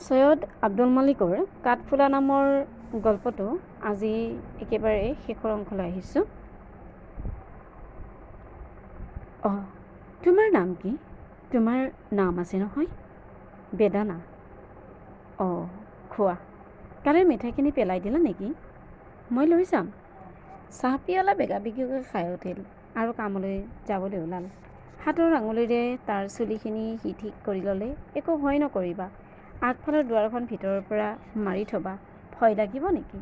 ছৈয়দ আব্দুল মালিকৰ কাঠফুলা নামৰ গল্পটো আজি একেবাৰে শেষৰ অংশলৈ আহিছোঁ। অঁ তোমাৰ নাম কি? তোমাৰ নাম আছে নহয়? বেদানা। অঁ খোৱা। কালিৰ মিঠাইখিনি পেলাই দিলা নেকি? মই লৈ যাম। চাহ পিয়লা বেগা বেগিকৈ খাই উঠিল আৰু কামলৈ যাবলৈ ওলাল। হাতৰ আঙুলিৰে তাৰ চুলিখিনি সি ঠিক কৰি ল'লে একো ভয় নকৰিবা। আগফালৰ দুৱাৰখন ভিতৰৰ পৰা মাৰি থবা। ভয় লাগিব নেকি?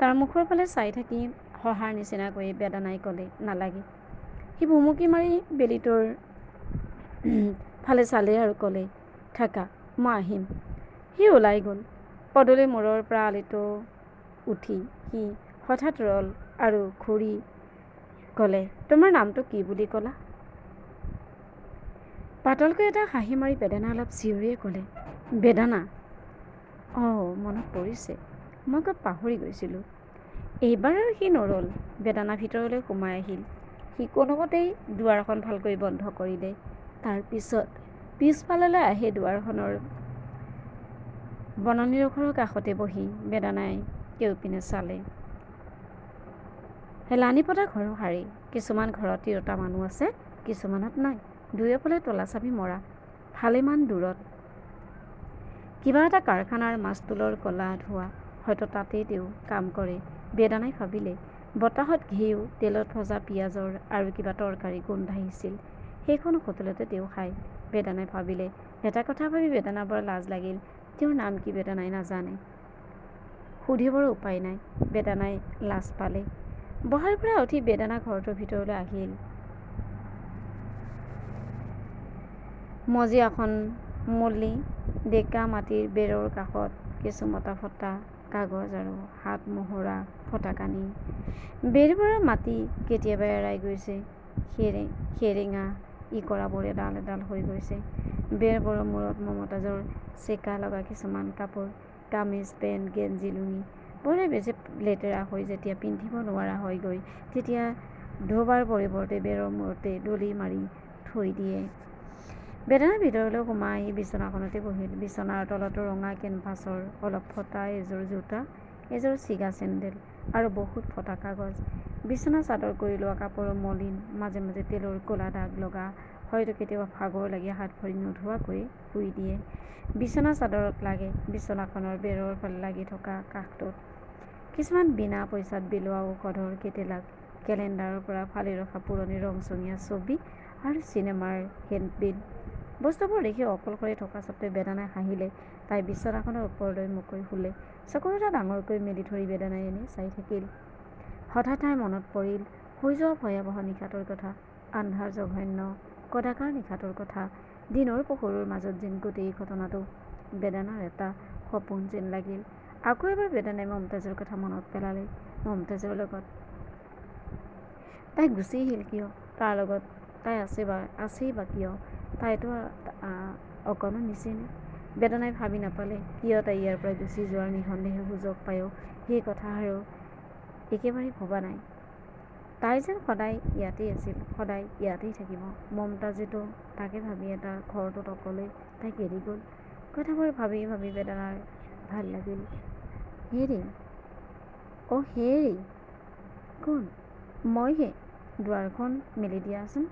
তাৰ মুখৰ ফালে চাই থাকি সহাৰ নিচিনাকৈ বেদানাই ক'লে নালাগে। সি ভুমুকি মাৰি বেলিটোৰ ফালে চালে আৰু ক'লে থাকা মই আহিম। সি ওলাই গ'ল। পদূলি মূৰৰ পৰা আলিটো উঠি সি হঠাৎ ৰল আৰু ঘূৰি ক'লে তোমাৰ নামটো কি বুলি ক'লা? পাতলকৈ এটা হাঁহি মাৰি বেদানা অলপ চিঞৰিয়ে ক'লে বেদানা। অঁ মনত পৰিছে। মই গৈ পাহৰি গৈছিলোঁ। এইবাৰ সি নৰল। বেদানা ভিতৰলৈ সোমাই আহিল। সি কোনোমতেই দুৱাৰখন ভালকৈ বন্ধ কৰিলে। তাৰপিছত পিছফাললৈ আহি দুৱাৰখনৰ বননিডোখৰৰ কাষতে বহি বেদানাই কেউপিনে চালে। হেলানি পতা ঘৰৰ শাৰী। কিছুমান ঘৰত তিৰোতা মানুহ আছে কিছুমানত নাই। দুয়োফালে তলা চাবি মৰা। ভালেমান দূৰত কিবা এটা কাৰখানাৰ মাছটোলৰ কলা ধোৱা হয়তো তাতেই তেওঁ কাম কৰে বেদানাই ভাবিলে। বতাহত ঘিউ তেলত ভজা পিঁয়াজৰ আৰু কিবা তৰকাৰী গোন্ধাইছিল সেইখন হোটেলতে তেওঁ খায়। বেদানাই ভাবিলে এটা কথা ভাবি বেদানাৰ বৰ লাজ লাগিল। তেওঁৰ নাম কি বেদানাই নাজানে। সুধিবৰ উপায় নাই। বেদানাই লাজ পালে। বহাৰ পৰা উঠি বেদানা ঘৰটোৰ ভিতৰলৈ আহিল। মজিয়াখন মলি ডেকা মাটিৰ বেৰৰ কাষত কিছু মতা ফটা কাগজ আৰু হাত মোহৰা ফটাকানি। বেৰবোৰৰ মাটি কেতিয়াবা এৰাই গৈছে। সেৰে সেৰেঙা ইকৰাবোৰ এডাল এডাল হৈ গৈছে। বেৰবোৰৰ মূৰত মমতাজৰ চেকা লগা কিছুমান কাপোৰ কামিজ পেণ্ট গেঞ্জি লুঙি বোৰে বেছি লেতেৰা হৈ যেতিয়া পিন্ধিব নোৱাৰা হয়গৈ তেতিয়া ধোবাৰ পৰিৱৰ্তে বেৰৰ মূৰতে দলি মাৰি থৈ দিয়ে। বেদানাৰ ভিতৰলৈ সোমাই আহি বিচনাখনতে বহিল। বিচনাৰ তলতো ৰঙা কেনভাছৰ অলপ ফটা এযোৰ জোতা এযোৰ ছিগা চেণ্ডেল আৰু বহুত ফটা কাগজ। বিচনা চাদৰ কৰি লোৱা কাপোৰ মলিন মাজে মাজে তেলৰ ক'লা দাগ লগা হয়তো কেতিয়াবা ভাগৰ লাগি হাত ভৰি নোধোৱাকৈ শুই দিয়ে। বিচনা চাদৰত লাগে বিচনাখনৰ বেৰৰ ফালে লাগি থকা কাষটোত। কিছুমান বিনা পইচাত বিলোৱা ঔষধৰ কেটেলাক কেলেণ্ডাৰৰ পৰা ফালি ৰখা পুৰণি ৰংচঙীয়া ছবি আৰু চিনেমাৰ হেণ্ডবিল বস্তুবোৰ দেখি অকলশৰে থকা স্বত্বে বেদানাই হাঁহিলে। তাই বিচনাখনৰ ওপৰলৈ মুখৈ শুলে চকু দুটা ডাঙৰকৈ মেলি ধৰি বেদানাই এনেই চাই থাকিল। হঠাৎ তাইৰ মনত পৰিল শুই যোৱা ভয়াৱহ নিশাটোৰ কথা আন্ধাৰ জঘন্য কদাকাৰ নিশাটোৰ কথা দিনৰ পোহৰৰ মাজত যেন গোটেই ঘটনাটো। বেদানাৰ এটা সপোন যেন লাগিল। আকৌ এবাৰ বেদানাই মমতাজৰ কথা মনত পেলালে। মমতাজৰ লগত। তাই গুচি আহিল কিয়? তাৰ লগত। তাই আছে বা আছেই বা কিয়? তাইতো অকণো নিচিনে বেদনাই ভাবি নাপালে কিয় তাই ইয়াৰ পৰা গুচি যোৱাৰ নিঃসন্দেহে সুযোগ পায়ো সেই কথা আৰু একেবাৰে ভবা নাই। তাই যেন সদায় ইয়াতেই আছিল সদায় ইয়াতেই থাকিব। মমতাজেতো তাকে ভাবি এটা ঘৰটোত অকলে তাইক এৰি গ'ল। কথাবোৰ ভাবি ভাবি বেদনাৰ ভাল লাগিল। হেৰি? অ' হেৰি? কোন? মইহে। দুৱাৰখন মেলি দিয়াচোন।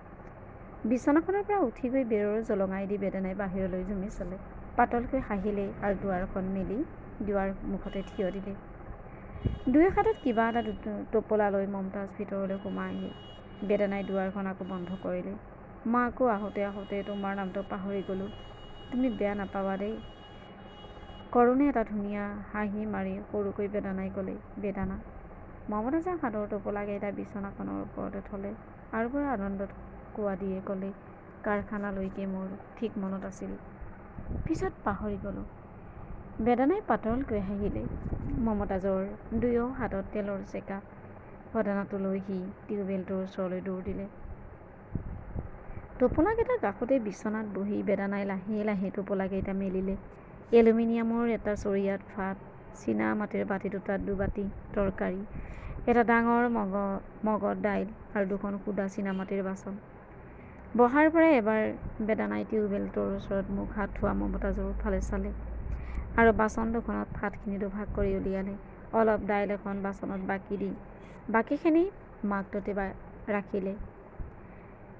বিচনাখনৰ পৰা উঠি গৈ বেৰৰ জলঙাই দি বেদনাই বাহিৰলৈ জুমি চালে। পাতলকৈ হাঁহিলে আৰু দুৱাৰখন মেলি দুৱাৰ মুখতে থিয় দিলে। দুই হাতত কিবা এটা টোপোলা লৈ মমতাজ ভিতৰলৈ সোমাই আহিল বেদনাই দুৱাৰখন আকৌ বন্ধ কৰিলে। মই আকৌ আহোঁতে আহোঁতে তোমাৰ নামটো পাহৰি গ'লোঁ। তুমি বেয়া নাপাবা দেই। কৰুণে এটা ধুনীয়া হাঁহি মাৰি সৰুকৈ বেদানাই ক'লে বেদানা মমতাজে হাতৰ টোপোলাকেইটা বিচনাখনৰ ওপৰতে থ'লে। আৰু বৰ আনন্দত কোৱা দিয়ে ক'লে কাৰখানালৈকে মোৰ ঠিক মনত আছিল। পিছত পাহৰি গ'লোঁ। বেদানাই পাতলকৈ হাঁহিলে। মমতাজৰ দুয়ো হাতত তেলৰ চেকা। বেদানাটো লৈ সি টিউবৱেলটোৰ ওচৰলৈ দৌৰ দিলে। টোপোলাকেইটাৰ কাষতে বিচনাত বহি বেদানাই লাহে লাহে টোপোলাকেইটা মেলিলে। এলুমিনিয়ামৰ এটা চৰিয়াত ভাত চীনা মাটিৰ বাতি দুটাত দুবাতি তৰকাৰী এটা ডাঙৰ মগ মগত দাইল আৰু দুখন সুদা চীনামাটিৰ বাচন। বহাৰ পৰাই এবাৰ বেদানাই টিউবৱেলটোৰ ওচৰত মুখ হাত ধোৱা মমতাজৰ ফালে চালে আৰু বাচন দুখনত ভাতখিনি দুভাগ কৰি উলিয়ালে। অলপ দাইল এখন বাচনত বাকি দি বাকীখিনি মাকটোতে বা ৰাখিলে।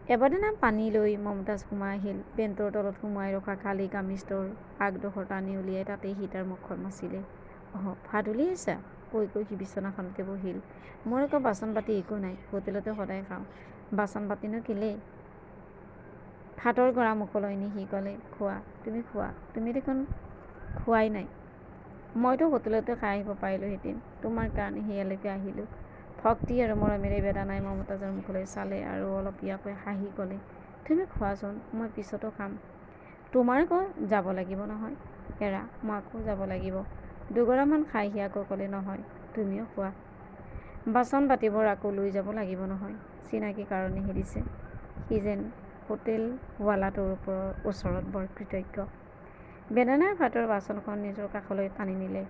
এবাৰদিনা পানী লৈ মমতাজ সোমাই আহিল। পেণ্টৰ তলত সোমোৱাই ৰখা খালী কামিজটোৰ আগডোখৰ টানি উলিয়াই তাতেই সি তাৰ মুখখন মাচিলে। অহ ভাত উলিয়াইছা? কৈ কৈ সি বিচনাখনতে বহিল মোৰ আকৌ বাচন বাতি একো নাই হোটেলতে সদায় খাওঁ। বাচন বাতিনো কেলেই? ভাতৰ গৰা মুখলৈ নি সি ক'লে খোৱা তুমি খোৱা তুমি দেখোন খোৱাই নাই। মইতো হোটেলতে খাই আহিব পাৰিলোঁহেঁতেন তোমাৰ কাৰণে সেয়ালৈকে আহিলোঁ। ভক্তি আৰু মৰমেৰে বেদানাই মমতাজৰ মুখলৈ চালে আৰু অলপ ইয়াকৈ হাঁহি ক'লে তুমি খোৱাচোন মই পিছতো খাম। তোমাৰ আকৌ যাব লাগিব নহয় এৰা মই আকৌ যাব লাগিব। দুগৰামান খাই সি আকৌ ক'লে নহয় তুমিও খোৱা। বাচন বাতিবোৰ আকৌ লৈ যাব লাগিব নহয়। চিনাকি কাৰণেহে দিছে। সি যেন হোটেলৱালাটোৰ ওপৰৰ ওচৰত বৰ কৃতজ্ঞ। বেদানাৰ ভাতৰ বাচনখন নিজৰ কাষলৈ টানি নিলে।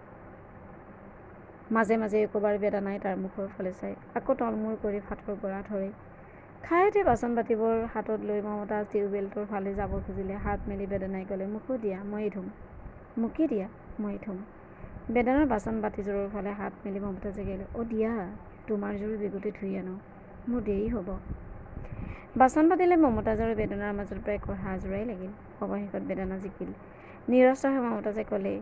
মাজে মাজে একোবাৰ বেদানাই তাৰ মুখৰ ফালে চাই আকৌ তলমূৰ কৰি ভাতৰ গৰা ধৰে। খাই উঠি বাচন বাতিবোৰ হাতত লৈ মমতাজ টিউবৱেলটোৰ ফালে যাব খুজিলে। হাত মেলি বেদনাই ক'লে মোকো দিয়া ময়েই ধুম। মোকে দিয়া ময়েই ধুম। বেদনাৰ বাচন বাতিযোৰৰ ফালে হাত মেলি মমতাজে গ'লে অ' দিয়া তোমাৰ জোৰ বেগতে ধুই আনো মোৰ দেৰি হ'ব। বাচন পাতিলে মমতাজৰ বেদনাৰ মাজত প্ৰায় কঢ়া জোৰাই লাগিল। অৱশেষত বেদনা জিকিল। নিৰস্ত হৈ মমতাজে ক'লে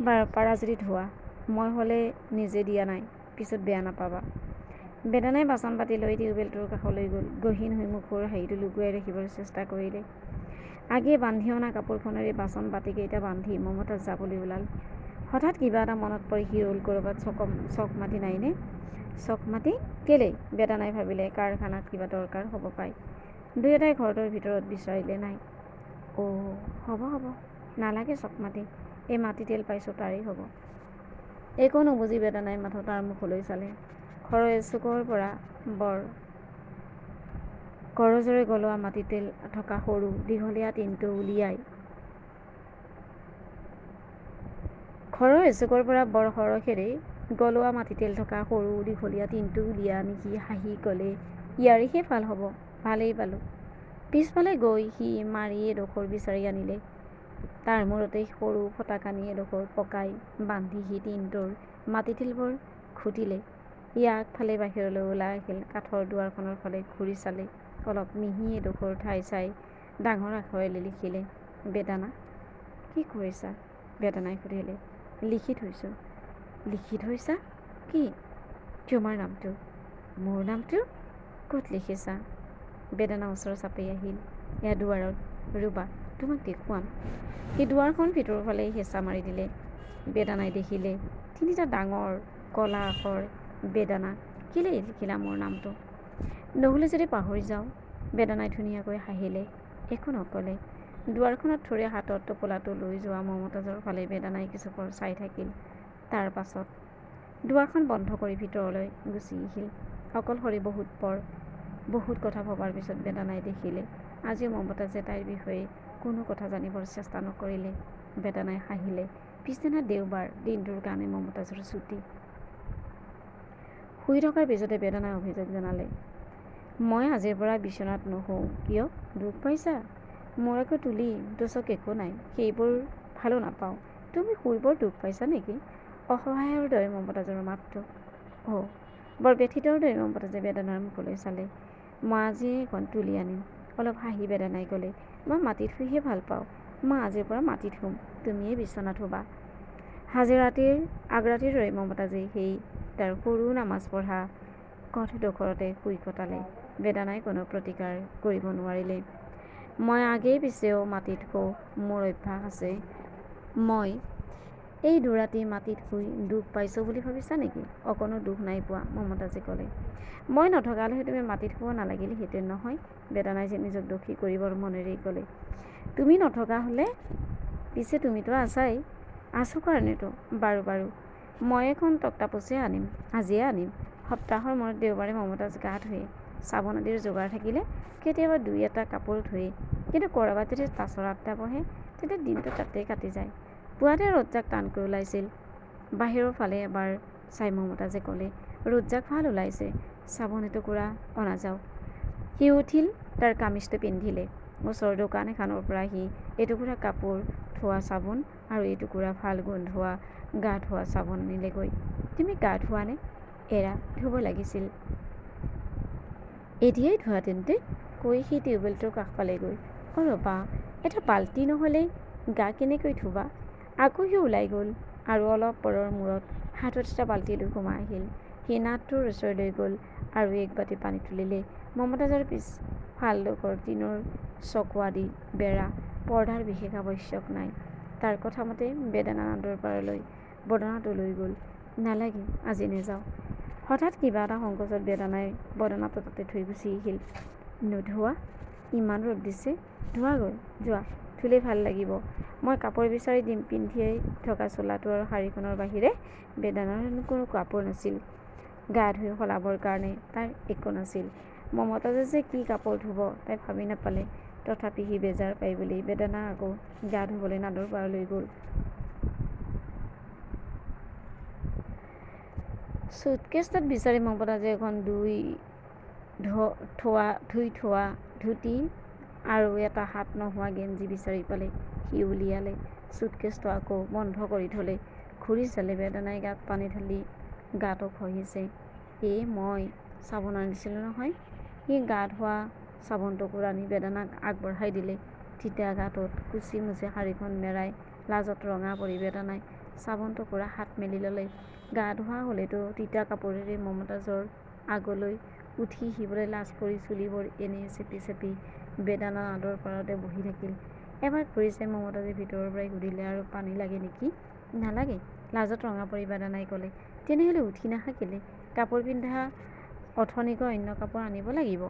বাৰু পাৰা যদি ধোৱা মই হ'লে নিজে দিয়া নাই পিছত বেয়া নাপাবা। বেদনাই বাচন পাতি লৈ টিউবৱেলটোৰ কাষলৈ গ'ল। গহীন হৈ মুখৰ হেৰিটো লুকুৱাই ৰাখিবলৈ চেষ্টা কৰিলে। আগেয়ে বান্ধি অনা কাপোৰখনেৰে বাচন বাতিকেইটা বান্ধি মমতাজ যাবলৈ ওলাল। হঠাৎ কিবা এটা মনত পৰি সি ৰ'ল ক'ৰবাত চক চক মাতি নাইনে? চক মাতি কেলেই বেদানাই ভাবিলে কাৰখানাত কিবা দৰকাৰ হ'ব পায় দুই এটাই ঘৰটোৰ ভিতৰত বিচাৰিলে নাই। অ' হ'ব হ'ব। নালাগে চক মাতি এই মাটি তেল পাইছোঁ তাৰেই হ'ব। একো নুবুজি বেদানাই মাথো তাৰ মুখলৈ চালে। ঘৰৰ চুকৰ পৰা বৰ কৰজৰে গলোৱা মাটি তেল থকা সৰু দীঘলীয়া টিনটো উলিয়াই। ঘৰৰ এচুকৰ পৰা বৰ সৰহেৰে গলোৱা মাটি তেল থকা সৰু দীঘলীয়া টিনটো উলিয়াই আনি সি হাঁহি ক'লে ইয়াৰেহে ভাল হ'ব ভালেই পালোঁ। পিছফালে গৈ সি মাৰি এডোখৰ বিচাৰি আনিলে। তাৰ মূৰতেই সৰু ফটাকানি এডোখৰ পকাই বান্ধি সি টিনটোৰ মাটি তিলবোৰ ঘুটিলে ই আগফালে বাহিৰলৈ ওলাই আহিল কাঠৰ দুৱাৰখনৰ ফালে ঘূৰি চালে। অলপ মিহি এডোখৰ ঠাই চাই ডাঙৰ আখৰেৰে লিখিলে বেদানা কি কৰিছা? বেদানাই সুধিলে লিখি থৈছোঁ। লিখি থৈছা? কি? তোমাৰ নামটো? মোৰ নামটো? ক'ত লিখিছা? বেদানা ওচৰ চাপি আহিল। এয়া দুৱাৰত। ৰুবা তোমাক দেখুৱাম। সেই দুৱাৰখন ভিতৰৰ ফালে হেঁচা মাৰি দিলে। বেদানাই দেখিলে তিনিটা ডাঙৰ ক'লা আখৰ বেদানা কেলেই লিখিলা মোৰ নামটো? নহ'লে যদি পাহৰি যাওঁ বেদানাই ধুনীয়াকৈ হাঁহিলে একো নক'লে। দুৱাৰখনত থৰি হাতত টোপোলাটো লৈ যোৱা মমতাজৰ ফালে বেদানাই কিছুপৰ চাই থাকিল। তাৰ পাছত দুৱাৰখন বন্ধ কৰি ভিতৰলৈ গুচি আহিল। অকলশৰে বহুত পৰ বহুত কথা ভবাৰ পিছত বেদানাই দেখিলে আজিও মমতাজে তাইৰ বিষয়ে কোনো কথা জানিবৰ চেষ্টা নকৰিলে। বেদানাই হাঁহিলে পিছদিনা দেওবাৰ দিনটোৰ কাৰণে মমতাজৰ ছুটি। শুই থকাৰ পিছতে বেদনাই অভিযোগ জনালে মই আজিৰ পৰা বিচনাত নুশুওঁ কিয়? দুখ পাইছা? মোৰ আকৌ তুলি দুচক একো নাই। সেইবোৰ ভালো নাপাওঁ। তুমি শুই বৰ দুখ পাইছা নেকি? অসহায়ৰ দৰে মমতাজৰ মাতটো। অ' বৰ ব্যথিতৰ দৰে মমতাজে বেদনাৰ মুখলৈ চালে। মই আজি এখন তুলি আনিম। অলপ হাঁহি বেদনাই ক'লে মই মাটিত শুইহে ভাল পাওঁ। মই আজিৰ পৰা মাটিত শুম তুমিয়ে বিচনাত শুবা আজি ৰাতিৰ আগৰাতিৰ দৰে মমতাজে সেই তাৰ সৰু নামাজ পঢ়া কঠডোখৰতে শুই কটালে। বেদানাই কোনো প্ৰতিকাৰ কৰিব নোৱাৰিলে মই আগেয়ে পিছেও মাটিত শুওঁ মোৰ অভ্যাস আছে। মই এই দুৰাতি মাটিত শুই দুখ পাইছোঁ বুলি ভাবিছা নেকি? অকণো দুখ নাই পোৱা মমতাজে ক'লে। মই নথকালৈহে তুমি মাটিত শুব নালাগিলেহেঁতেন নহয় বেদানাই যে নিজক দোষী কৰিবৰ মনেৰেই ক'লে। তুমি নথকা হ'লে পিছে তুমিতো আছাই। আছোঁ কাৰণেতো বাৰু বাৰু। মই এখন তক্তাপোচে আনিম আজিয়ে আনিম। সপ্তাহৰ মূৰত দেওবাৰে মমতাজ গা ধুৱে চাবোন আদিৰ যোগাৰ থাকিলে কেতিয়াবা দুই এটা কাপোৰ ধুৱে কিন্তু ক'ৰবাত যদি তাচৰ আড্ডা বহে তেতিয়া দিনটো তাতেই কাটি যায়। পুৱাতে ৰ'দজাক টানকৈ ওলাইছিল। বাহিৰৰ ফালে এবাৰ চাই মমতাজে ক'লে ৰ'দজাক ভাল ওলাইছে চাবোন এটুকুৰা অনা যাওক। সি উঠিল তাৰ কামিজটো পিন্ধিলে। ওচৰৰ দোকান এখনৰ পৰা সি এটুকুৰা কাপোৰ ধোৱা চাবোন আৰু এটুকুৰা ভাল গোন্ধোৱা গা ধোৱা চাবোন নিলেগৈ। তুমি গা ধোৱা নে? এৰা ধুব লাগিছিল। এতিয়াই ধোৱা তেন্তে কৈ সি টিউবৱেলটোৰ কাষ পালেগৈ অ' ৰ'বা এটা বাল্টি নহ'লে গা কেনেকৈ ধুবা? আকৌ সি ওলাই গ'ল আৰু অলপ পৰৰ মূৰত হাতত এটা বাল্টি লৈ সোমাই আহিল। সি নাটটোৰ ওচৰলৈ গ'ল আৰু এক বাতি পানী তুলিলে। মমতাজৰ পিছ ফালডোখৰ টিনৰ চকোৱা দি বেৰা পৰ্দাৰ বিশেষ আৱশ্যক নাই। তাৰ কথামতে বেদানা নাদৰ পাৰলৈ বদনাটো লৈ গ'ল। নালাগে আজি নেযাওঁ। হঠাৎ কিবা এটা সংকোচত বেদানাই বদনাটো তাতে থৈ গুচি আহিল। নোধোৱা ইমান ৰ'দ দিছে। ধোৱাগৈ যোৱা ধুলে ভাল লাগিব। মই কাপোৰ বিচাৰি দিম পিন্ধিয়েই থকা চোলাটো আৰু শাৰীখনৰ বাহিৰে বেদানাৰ কোনো কাপোৰ নাছিল। গা ধুই সলাবৰ কাৰণে তাৰ একো নাছিল। মমতাজে যে কি কাপোৰ ধুব তাই ভাবি নাপালে। তথাপি সি বেজাৰ পাই বুলি বেদানা আকৌ গা ধুবলৈ নাদৰ পাৰলৈ গ'ল। চুটকেছটোত বিচাৰি মমতাজে এখন দুই থোৱা ধুই থোৱা ধুতি আৰু এটা হাত নোহোৱা গেঞ্জি বিচাৰি পালে। সি উলিয়ালে চুটকেছটো আকৌ বন্ধ কৰি থ'লে। ঘূৰি চালে বেদনাই গাত পানী ঢালি গাটো খহিছে। এই মই চাবোন আনিছিলোঁ নহয়। সি গা ধোৱা চাবোন টুকুৰা আনি বেদনাক আগবঢ়াই দিলে। তিতা গাটোত কুচি মুচি শাৰীখন মেৰাই লাজত ৰঙা পৰি বেদনাই চাবোন টুকুৰা হাত মেলি ল'লে। গা ধোৱা হ'লেতো তিতা কাপোৰেৰে মমতাজৰ আগলৈ উঠি আহিবলৈ লাজ কৰি চুলিবোৰ এনেই চেপি চেপি বেদানা নাদৰ পাৰতে বহি থাকিল। এবাৰ ঘূৰি চাই মমতাজে ভিতৰৰ পৰাই সুধিলে আৰু পানী লাগে নেকি? নালাগে লাজত ৰঙা পৰি বেদানাই ক'লে। তেনেহ'লে উঠি নাহা কেলে কাপোৰ পিন্ধা অথনিকৈ অন্য কাপোৰ আনিব লাগিব।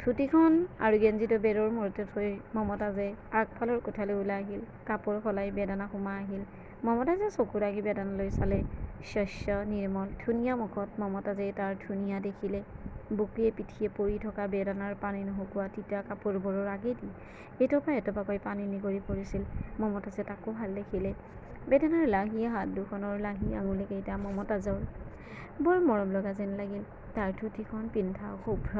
ধুতিখন আৰু গেঞ্জিটো বেৰৰ মূৰতে থৈ মমতাজে আগফালৰ কোঠালৈ ওলাই আহিল। কাপোৰ সলাই বেদানা সোমাই আহিল। মমতাজে চকু ৰাগি বেদানালৈ চালে শস্য নিৰ্মল ধুনীয়া মুখত মমতাজে তাৰ ধুনীয়া দেখিলে বুকুৱে পিঠিয়ে পৰি থকা বেদানাৰ পানী নুশুকোৱা তিতা কাপোৰবোৰৰ আগেদি এটোপা এটোপাকৈ পানী নিগৰি পৰিছিল। মমতাজে তাকো ভাল দেখিলে বেদানাৰ লাহি হাত দুখনৰ লাহি আঙুলিকেইটা মমতাজৰ বৰ মৰম লগা যেন লাগিল। তাৰ ধুতিখন পিন্ধা শুভ্ৰ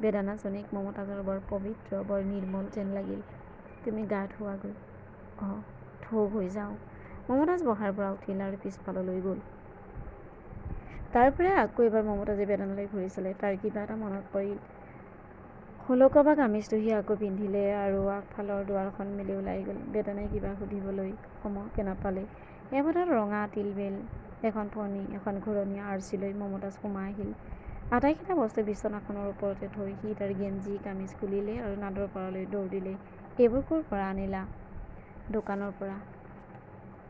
বেদানাজনীক মমতাজৰ বৰ পবিত্ৰ বৰ নিৰ্মল যেন লাগিল। তুমি গা ধোৱাগৈ। অঁ থৌগৈ যাওঁ। মমতাজ বহাৰ পৰা উঠিল আৰু পিছফাললৈ গ'ল। তাৰ পৰাই আকৌ এবাৰ মমতাজে বেদানালৈ ঘূৰি চালে তাৰ কিবা এটা মনত পৰিল। শোলকা বা কামিজটো সি আকৌ পিন্ধিলে আৰু আগফালৰ দুৱাৰখন মেলি ওলাই গ'ল। বেদানাই কিবা সুধিবলৈ সময়কে নাপালে। এবটাত ৰঙা তিলবেল এখন ফণি এখন ঘূৰণীয়া আৰ্চি লৈ মমতাজ সোমাই আহিল। আটাইকেইটা বস্তু বিচনাখনৰ ওপৰতে থৈ সি তাৰ গেঞ্জি কামিজ খুলিলে আৰু নাদৰ পাৰলৈ দৌৰ দিলে। এইবোৰ ক'ৰ পৰা আনিলা? দোকানৰ পৰা।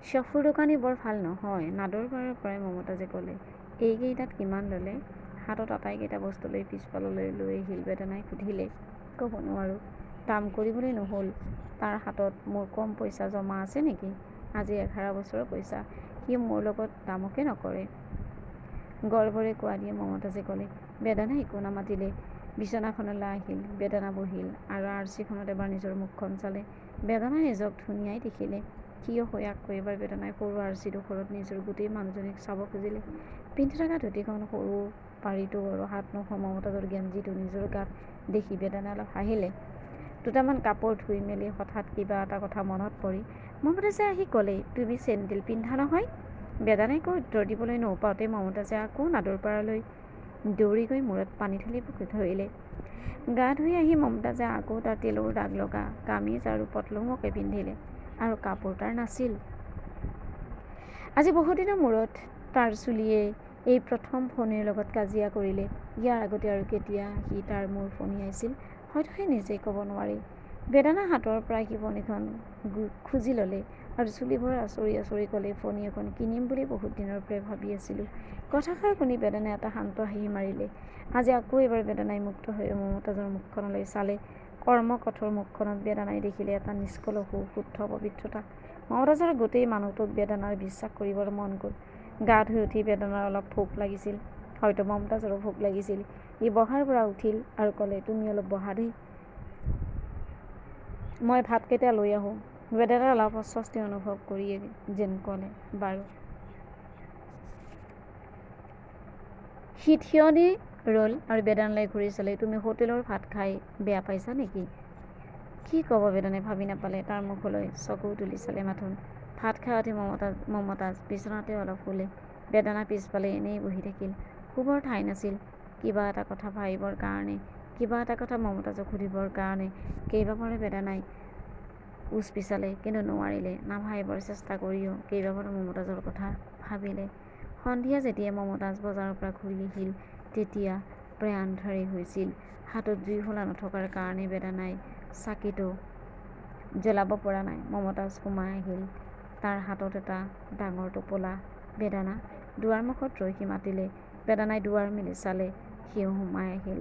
চফুৰ দোকানী বৰ ভাল নহয়। নাদৰ পাৰৰ পৰাই মমতাজে ক'লে এইকেইটাত কিমান ল'লে? হাতত আটাইকেইটা বস্তু লৈ পিছফাললৈ লৈ আহিল বেদনাই সুধিলে ক'ব নোৱাৰোঁ। দাম কৰিবলৈ নহ'ল। তাৰ হাতত মোৰ কম পইচা জমা আছে নেকি? আজি এঘাৰ বছৰৰ পইচা। সি মোৰ লগত দামকে নকৰে। গৰ্বৰে কোৱা দিয়ে মমতাজে ক'লে বেদানাই একো নামাতিলে। বিচনাখনলৈ আহিল বেদানা বহিল আৰু আৰ্চিখনত এবাৰ নিজৰ মুখখন চালে। বেদানাই নিজক ধুনীয়াই দেখিলে। থিয় হৈ আকৌ এবাৰ বেদনাই সৰু আৰ্চিডোখৰত নিজৰ গোটেই মানুহজনীক চাব খুজিলে। পিন্ধি থকা ধুতিখন সৰু পাৰিটো আৰু হাত নোহোৱা মমতাজৰ গেঞ্জিটো নিজৰ গাত দেখি বেদনাই অলপ হাঁহিলে। দুটামান কাপোৰ ধুই মেলি হঠাৎ কিবা এটা কথা মনত পৰি মমতাজে আহি ক'লে তুমি চেণ্ডেল পিন্ধা নহয়? বেদানাই কৈ উত্তৰ দিবলৈ নৌপাওঁতে মমতাজে আকৌ নাদৰ পাৰলৈ দৌৰি গৈ মূৰত পানী ঢালি ধৰিলে। গা ধুই আহি মমতাজে আকৌ তাৰ তেলৰ দাগ লগা কামিজ আৰু পটলঙকে পিন্ধিলে। আৰু কাপোৰ তাৰ নাছিল। আজি বহুদিনৰ মূৰত তাৰ চুলিয়ে এই প্ৰথম ফণীৰ লগত কাজিয়া কৰিলে। ইয়াৰ আগতে আৰু কেতিয়া সি তাৰ মূৰ ফণিয়াইছিল হয়তো সি নিজেই ক'ব নোৱাৰে। বেদানা হাতৰ পৰা সি ফণিখন খুজি ল'লে আৰু চুলিবোৰ আচৰি আচৰি ক'লে ফণি এখন কিনিম বুলি বহুত দিনৰ পৰাই ভাবি আছিলোঁ কথাষাৰ শুনি বেদানাই এটা শান্ত হাঁহি মাৰিলে। আজি আকৌ এবাৰ বেদানাই মুক্ত হৈ মমতাজৰ মুখখনলৈ চালে। কৰ্মকঠোৰ মুখখনত বেদানাই দেখিলে এটা নিষ্কলসু শুদ্ধ পবিত্ৰতা। মমতাজৰ গোটেই মানুহটোক বেদানাৰ বিশ্বাস কৰিবৰ মন গ'ল। গা ধুই উঠি বেদানাৰ অলপ ভোক লাগিছিল। হয়তো মমতাজৰো ভোক লাগিছিল। ই বহাৰ পৰা উঠিল আৰু ক'লে তুমি অলপ বহা দেই। মই ভাতকেইটা লৈ আহোঁ। বেদানাই অলপ অস্বস্তি অনুভৱ কৰিয়ে যেন ক'লে বাৰু। সি থিয় দি ৰ'ল আৰু বেদানালৈ ঘূৰি চালে তুমি হোটেলৰ ভাত খাই বেয়া পাইছা নেকি? কি ক'ব বেদনাই ভাবি নাপালে তাৰ মুখলৈ চকু তুলি চালে মাথোন। ভাত খাই উঠি মমতাজ মমতাজ বিচনাতে অলপ শুলে। বেদনা পিছফালে এনেই বহি থাকিল। শুবৰ ঠাই নাছিল। কিবা এটা কথা ভাবিবৰ কাৰণে কিবা এটা কথা মমতাজক সুধিবৰ কাৰণে কেইবাবাৰে বেদনাই উচ পিচালে কিন্তু নোৱাৰিলে। নাভাবিবৰ চেষ্টা কৰিও কেইবাবাৰো মমতাজৰ কথা ভাবিলে। সন্ধিয়া যেতিয়া মমতাজ বজাৰৰ পৰা ঘূৰি আহিল তেতিয়া প্ৰায় আন্ধাৰেই হৈছিল। হাতত জুইশলা নথকাৰ কাৰণে বেদনাই চাকিটো জ্বলাব পৰা নাই। মমতাজ সোমাই আহিল। তাৰ হাতত এটা ডাঙৰ টোপোলা। বেদানা দুৱাৰমুখত ৰৈ সি মাতিলে বেদনাই দুৱাৰ মেলি চালে। সিও সোমাই আহিল।